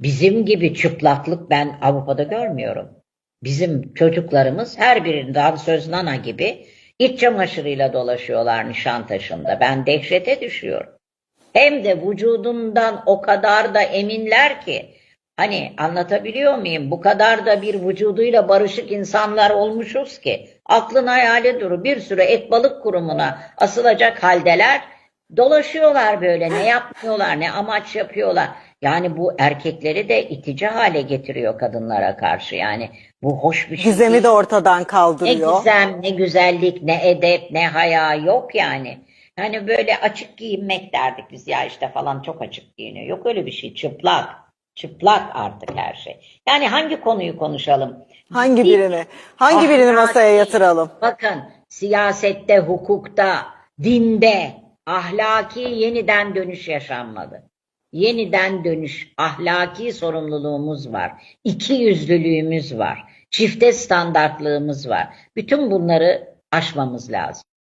bizim gibi çıplaklık ben Avrupa'da görmüyorum. Bizim çocuklarımız her birinin daha söz nana gibi iç çamaşırıyla dolaşıyorlar Nişantaşı'nda. Ben dehşete düşüyorum. Hem de vücudundan o kadar da eminler ki hani anlatabiliyor muyum? Bu kadar da bir vücuduyla barışık insanlar olmuşuz ki aklın hayali duru bir sürü et balık kurumuna asılacak haldeler dolaşıyorlar böyle ne yapmıyorlar ne amaç yapıyorlar. Yani bu erkekleri de itici hale getiriyor kadınlara karşı yani bu hoş bir şey Gizemi değil. de ortadan Ne kaldırıyor. gizem, ne güzellik, ne edep, ne haya yok yani. Hani böyle açık giyinmek derdik biz ya işte falan çok açık giyiniyor. Yok öyle bir şey. Çıplak. Çıplak artık her şey. Yani hangi konuyu konuşalım? Hangi Bir- birini? Hangi birini masaya yatıralım? Bakın siyasette, hukukta, dinde ahlaki yeniden dönüş yaşanmadı. Yeniden dönüş, ahlaki sorumluluğumuz var. İki yüzlülüğümüz var. Çifte standartlığımız var. Bütün bunları aşmamız lazım.